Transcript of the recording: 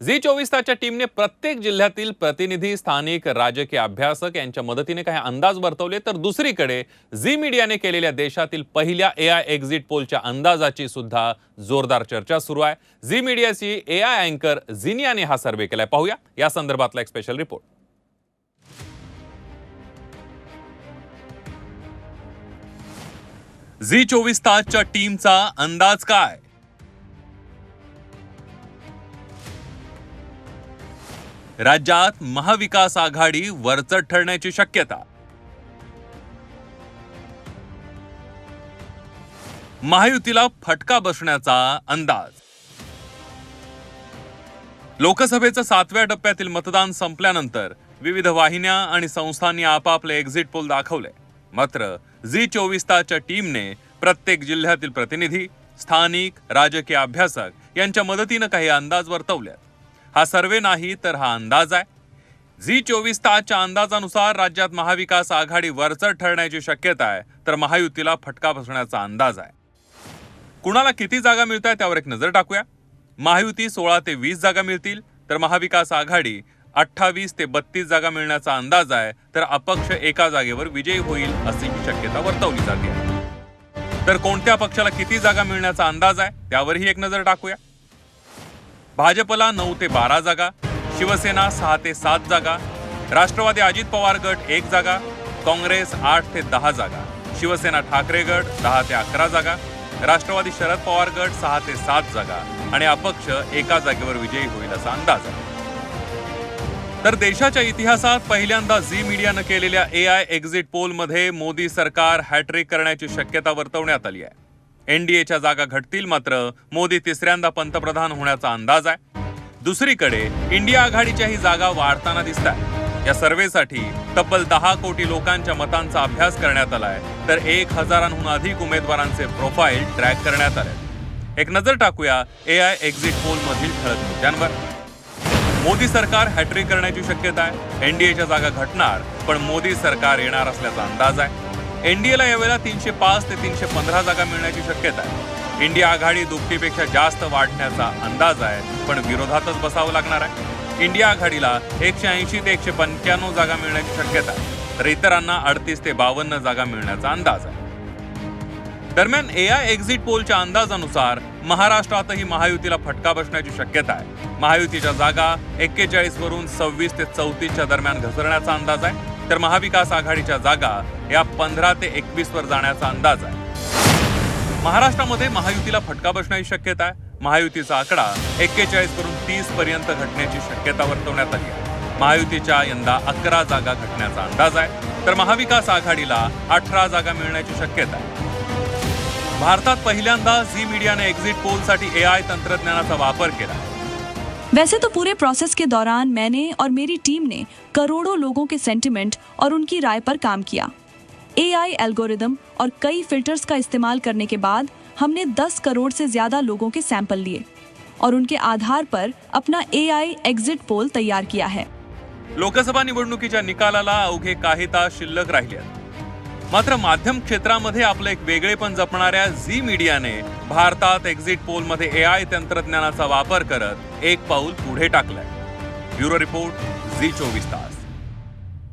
Zee चोवीस तासच्या टीमने प्रत्येक जिल्ह्यातील प्रतिनिधी स्थानिक राजकीय अभ्यासक यांच्या मदतीने काही अंदाज वर्तवले. तर दुसरीकडे झी मीडियाने केलेल्या देशातील पहिल्या ए आय एक्झिट पोलच्या अंदाजाची सुद्धा जोरदार चर्चा सुरू आहे. झी मीडियाची ए आय अँकर झिनियाने हा सर्वे केलाय. पाहूया. या संदर्भातला एक स्पेशल रिपोर्ट झी चोवीस तासच्या टीमचा अंदाज काय? राज्यात महाविकास आघाडी वरचढ ठरण्याची शक्यता. महायुतीला फटका बसण्याचा अंदाज. लोकसभेचं सातव्या टप्प्यातील मतदान संपल्यानंतर विविध वाहिन्या आणि संस्थांनी आपापले एक्झिट पोल दाखवले. मात्र झी चोवीस तासच्या टीमने प्रत्येक जिल्ह्यातील प्रतिनिधी स्थानिक राजकीय अभ्यासक यांच्या मदतीनं काही अंदाज वर्तवल्यात हा सर्वे नाही तर हा अंदाज आहे. झी चोवीस तासच्या अंदाजानुसार राज्यात महाविकास आघाडी वरचढ ठरण्याची शक्यता आहे तर महायुतीला फटका बसण्याचा अंदाज आहे. कुणाला किती जागा मिळत आहे त्यावर एक नजर टाकूया. महायुती सोळा ते वीस जागा मिळतील तर महाविकास आघाडी अठ्ठावीस ते बत्तीस जागा मिळण्याचा अंदाज आहे तर अपक्ष एका जागेवर विजयी होईल अशी ही शक्यता वर्तवली जाते. तर कोणत्या पक्षाला किती जागा मिळण्याचा अंदाज आहे त्यावरही एक नजर टाकूया. भाजपला नऊ ते बारा जागा शिवसेना सहा ते सात जागा राष्ट्रवादी अजित पवार गट एक जागा काँग्रेस आठ ते दहा जागा शिवसेना ठाकरे गट दहा ते अकरा जागा राष्ट्रवादी शरद पवार गट सहा ते सात जागा आणि अपक्ष एका जागेवर विजयी होईल असा अंदाज आहे. तर देशाच्या इतिहासात पहिल्यांदा झी मीडियानं केलेल्या ए आय एक्झिट पोलमध्ये मोदी सरकार हॅट्रिक करण्याची शक्यता वर्तवण्यात आली आहे. एनडीएच्या जागा घटतील मात्र मोदी तिसऱ्यांदा पंतप्रधान होण्याचा अंदाज आहे. दुसरीकडे इंडिया आघाडीच्याही जागा वाढताना दिसत आहे या सर्वेसाठी तब्बल दहा कोटी लोकांच्या मतांचा अभ्यास करण्यात आलाय. तर एक हजारांहून अधिक उमेदवारांचे प्रोफाईल ट्रॅक करण्यात आले. एक नजर टाकूया ए आय एक्झिट पोल मधील ठळक मुद्द्यांवर. मोदी सरकार हॅट्रिक करण्याची शक्यता आहे. एनडीएच्या जागा घटणार पण मोदी सरकार येणार असल्याचा अंदाज आहे. एनडीएला यावेळेला तीनशे पाच ते तीनशे पंधरा जागा मिळण्याची शक्यता आहे. इंडिया आघाडी दुपटीपेक्षा जास्त वाढण्याचा अंदाज आहे पण विरोधातच बसावं लागणार आहे. इंडिया आघाडीला एकशे ऐंशी ते एकशे पंच्याण्णव जागा मिळण्याची शक्यता आहे तर इतरांना अडतीस ते बावन्न जागा मिळण्याचा अंदाज आहे. दरम्यान ए आय एक्झिट पोलच्या अंदाजानुसार महाराष्ट्रातही महायुतीला फटका बसण्याची शक्यता आहे. महायुतीच्या जागा एक्केचाळीस वरून सव्वीस ते चौतीसच्या दरम्यान घसरण्याचा अंदाज आहे. तर महाविकास आघाडीच्या जागा या पंधरा ते एकवीस वर जाण्याचा अंदाज आहे. महाराष्ट्रामध्ये महायुतीला फटका बसण्याची शक्यता आहे. महायुतीचा आकडा एक्केचाळीस वरून तीस पर्यंत घटण्याची शक्यता वर्तवण्यात आली आहे. महायुतीच्या यंदा अकरा जागा घटण्याचा अंदाज आहे. तर महाविकास आघाडीला अठरा जागा मिळण्याची शक्यता आहे. भारतात पहिल्यांदा झी मीडियाने एक्झिट पोलसाठी ए आय तंत्रज्ञानाचा वापर केला. वैसे तो पूरे प्रोसेस के दौरान मैंने और मेरी टीम ने करोड़ों लोगों के सेंटिमेंट और उनकी राय पर काम किया एआई एल्गोरिदम और कई फिल्टर्स का इस्तेमाल करने के बाद हमने 10 करोड़ से ज़्यादा लोगों के सैंपल लिए और उनके आधार पर अपना एआई एग्जिट पोल तैयार किया है लोकसभा निवडणुकीच्या निकालाला अवघे काही तास शिल्लक. मात्र माध्यम क्षेत्रामध्ये आपलं एक वेगळेपण जपणाऱ्या झी मीडियाने भारतात एक्झिट पोलमध्ये ए आय तंत्रज्ञानाचा वापर करत एक पाऊल पुढे टाकलंय. ब्युरो रिपोर्ट झी चोवीस तास.